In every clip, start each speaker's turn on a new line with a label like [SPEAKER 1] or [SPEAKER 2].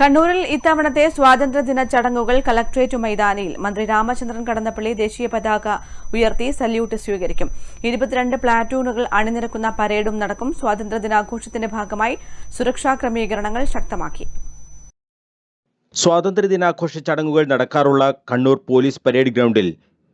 [SPEAKER 1] കണ്ണൂരിൽ ഇത്തവണത്തെ സ്വാതന്ത്ര്യദിന ചടങ്ങുകൾ കലക്ട്രേറ്റ് മൈതാനിയിൽ മന്ത്രി രാമചന്ദ്രൻ കടന്നപ്പള്ളി ദേശീയ പതാക ഉയർത്തി സല്യൂട്ട് സ്വീകരിക്കും. ഇരുപത്തിരണ്ട് പ്ലാറ്റൂണുകൾ അണിനിരക്കുന്ന പരേഡും നടക്കും. സ്വാതന്ത്ര്യദിനാഘോഷത്തിന്റെ ഭാഗമായി സുരക്ഷാ ക്രമീകരണങ്ങൾ ശക്തമാക്കി.
[SPEAKER 2] സ്വാതന്ത്ര്യദിനാഘോഷ ചടങ്ങുകൾ നടക്കാറുള്ള കണ്ണൂർ പോലീസ് പരേഡ് ഗ്രൗണ്ടിൽ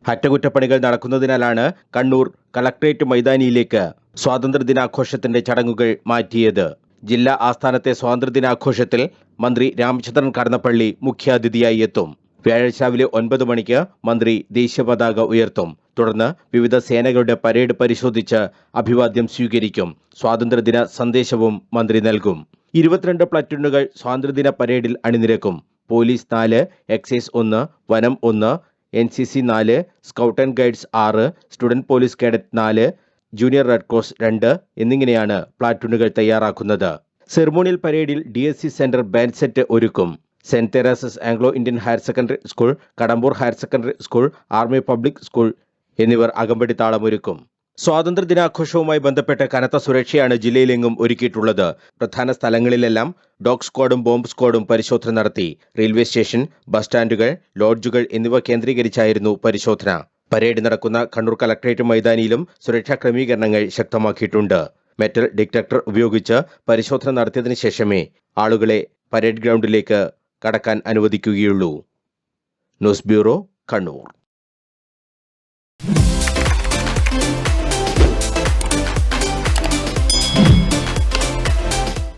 [SPEAKER 2] അറ്റകുറ്റപ്പണികൾ നടക്കുന്നതിനാലാണ് കണ്ണൂർ കളക്ട്രേറ്റ് മൈതാനിയിലേക്ക് സ്വാതന്ത്ര്യദിനാഘോഷത്തിന്റെ ചടങ്ങുകൾ മാറ്റിയത്. ജില്ലാ ആസ്ഥാനത്തെ സ്വാതന്ത്ര്യദിനാഘോഷത്തിൽ മന്ത്രി രാമചന്ദ്രൻ കടന്നപ്പള്ളി മുഖ്യാതിഥിയായി എത്തും. വ്യാഴാഴ്ച രാവിലെ ഒൻപത് മണിക്ക് മന്ത്രി ദേശീയപതാക ഉയർത്തും. തുടർന്ന് വിവിധ സേനകളുടെ പരേഡ് പരിശോധിച്ച് അഭിവാദ്യം സ്വീകരിക്കും. സ്വാതന്ത്ര്യദിന സന്ദേശവും മന്ത്രി നൽകും. ഇരുപത്തിരണ്ട് പ്ലറ്റൂണുകൾ സ്വാതന്ത്ര്യദിന പരേഡിൽ അണിനിരക്കും. പോലീസ് നാല് എക്സൈസ് ഒന്ന് വനം ഒന്ന് എൻ സി സി നാല് സ്കൗട്ട് ആൻഡ് ഗൈഡ്സ് ആറ് സ്റ്റുഡന്റ് പോലീസ് കേഡറ്റ് നാല് ജൂനിയർ റെഡ് ക്രോസ് രണ്ട് എന്നിങ്ങനെയാണ് പ്ലാറ്റൂണുകൾ തയ്യാറാക്കുന്നത്. സെർമോണിയൽ പരേഡിൽ D S C centre band set ഒരുക്കും. Saint Teresa's Anglo Indian higher secondary school Kadambur higher secondary school army public school എന്നിവർ അകമ്പടി താളമൊരുക്കും. സ്വാതന്ത്ര്യ ദിനാഘോഷവുമായി ബന്ധപ്പെട്ട് കനത്ത സുരക്ഷയാണ് ജില്ലയിലെങ്ങും ഒരുക്കിയിട്ടുള്ളത്. പ്രധാന സ്ഥലങ്ങളിലെല്ലാം ഡോഗ് സ്ക്വാഡും ബോംബ് സ്ക്വാഡും പരിശോധന നടത്തി. റെയിൽവേ സ്റ്റേഷൻ ബസ് സ്റ്റാൻഡുകൾ ലോഡ്ജുകൾ എന്നിവ കേന്ദ്രീകരിച്ചായിരുന്നു പരിശോധന. പരേഡ് നടക്കുന്ന കണ്ണൂർ കലക്ട്രേറ്റ് മൈതാനിയിലും സുരക്ഷാ ക്രമീകരണങ്ങൾ ശക്തമാക്കിയിട്ടുണ്ട്. മെറ്റൽ ഡിറ്റക്ടർ ഉപയോഗിച്ച് പരിശോധന നടത്തിയതിനു ശേഷമേ ആളുകളെ പരേഡ് ഗ്രൗണ്ടിലേക്ക് കടക്കാൻ അനുവദിക്കുകയുള്ളൂ. News bureau Kannur.